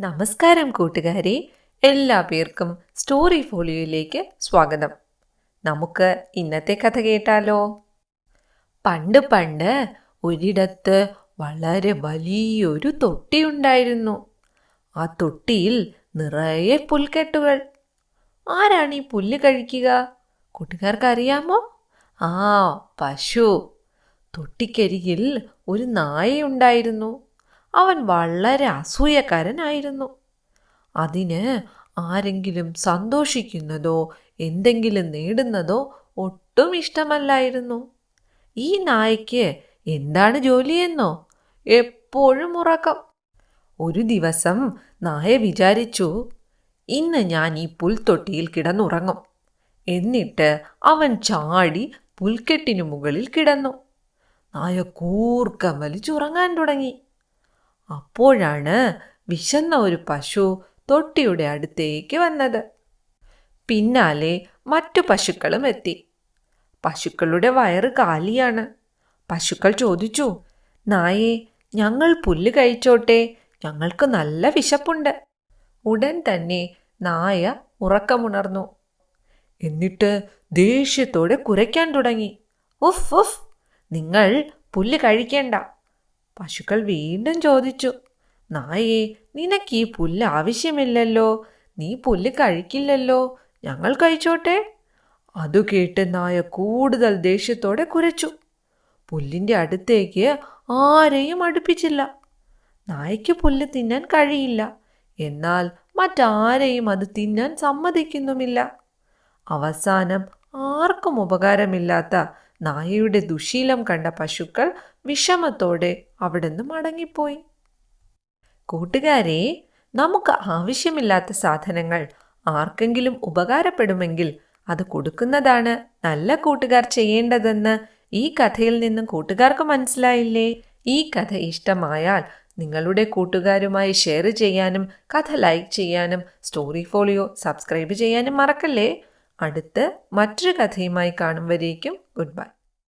നമസ്കാരം കൂട്ടുകാരെ എല്ലാ പേർക്കും സ്റ്റോറി ഫോളിയോയിലേക്ക് സ്വാഗതം. നമുക്ക് ഇന്നത്തെ കഥ കേട്ടാലോ? പണ്ട് പണ്ട് ഒരിടത്ത് വളരെ വലിയൊരു തൊട്ടി ഉണ്ടായിരുന്നു. ആ തൊട്ടിയിൽ നിറയെ പുൽക്കെട്ടുകൾ. ആരാണ് ഈ പുല്ല് കഴിക്കുക? കൂട്ടുകാർക്ക് അറിയാമോ ആ പശു. തൊട്ടിക്കരികിൽ ഒരു നായയുണ്ടായിരുന്നു അവൻ വളരെ അസൂയക്കാരനായിരുന്നു. അതിന് ആരെങ്കിലും സന്തോഷിക്കുന്നതോ എന്തെങ്കിലും നേടുന്നതോ ഒട്ടും ഇഷ്ടമല്ലായിരുന്നു. ഈ നായ്ക്ക് എന്താണ് ജോലിയെന്നോ? എപ്പോഴും ഉറക്കം. ഒരു ദിവസം നായ വിചാരിച്ചു ഇന്ന് ഞാൻ ഈ പുൽത്തൊട്ടിയിൽ കിടന്നുറങ്ങും. എന്നിട്ട് അവൻ ചാടി പുൽക്കെട്ടിനു മുകളിൽ കിടന്നു. നായ കൂർക്കം വലിച്ചുറങ്ങാൻ തുടങ്ങി. അപ്പോഴാണ് വിശന്ന ഒരു പശു തൊട്ടിയുടെ അടുത്തേക്ക് വന്നത്. പിന്നാലെ മറ്റു പശുക്കളും എത്തി. പശുക്കളുടെ വയറ് കാലിയാണ്. പശുക്കൾ ചോദിച്ചു നായേ ഞങ്ങൾ പുല്ല് കഴിച്ചോട്ടെ ഞങ്ങൾക്ക് നല്ല വിശപ്പുണ്ട്. ഉടൻ തന്നെ നായ ഉറക്കമുണർന്നു. എന്നിട്ട് ദേഷ്യത്തോടെ കുരയ്ക്കാൻ തുടങ്ങി. ഉഫ് ഉഫ് നിങ്ങൾ പുല്ല് കഴിക്കേണ്ട. പശുക്കൾ വീണ്ടും ചോദിച്ചു നായേ നിനക്ക് ഈ പുല്ല് ആവശ്യമില്ലല്ലോ നീ പുല്ല് കഴിക്കില്ലല്ലോ ഞങ്ങൾ കഴിച്ചോട്ടെ? അതു കേട്ട് നായ കൂടുതൽ ദേഷ്യത്തോടെ കുരച്ചു. പുല്ലിന്റെ അടുത്തേക്ക് ആരെയും അടുപ്പിച്ചില്ല. നായയ്ക്ക് പുല്ല് തിന്നാൻ കഴിയില്ല. എന്നാൽ മറ്റാരെയും അത് തിന്നാൻ സമ്മതിക്കുന്നുമില്ല. അവസാനം ആർക്കും ഉപകാരമില്ലാത്ത നായയുടെ ദുശീലം കണ്ട പശുക്കൾ വിഷമത്തോടെ അവിടുന്ന് മടങ്ങിപ്പോയി. കൂട്ടുകാരെ നമുക്ക് ആവശ്യമില്ലാത്ത സാധനങ്ങൾ ആർക്കെങ്കിലും ഉപകാരപ്പെടുമെങ്കിൽ അത് കൊടുക്കുന്നതാണ് നല്ല കൂട്ടുകാർ ചെയ്യേണ്ടതെന്ന് ഈ കഥയിൽ നിന്നും കൂട്ടുകാർക്ക് മനസ്സിലായില്ലേ? ഈ കഥ ഇഷ്ടമായാൽ നിങ്ങളുടെ കൂട്ടുകാരുമായി ഷെയർ ചെയ്യാനും കഥ ലൈക്ക് ചെയ്യാനും സ്റ്റോറി ഫോളിയോ സബ്സ്ക്രൈബ് ചെയ്യാനും മറക്കല്ലേ? അടുത്ത് മറ്റൊരു കഥയുമായി കാണും വരേക്കും. Good bye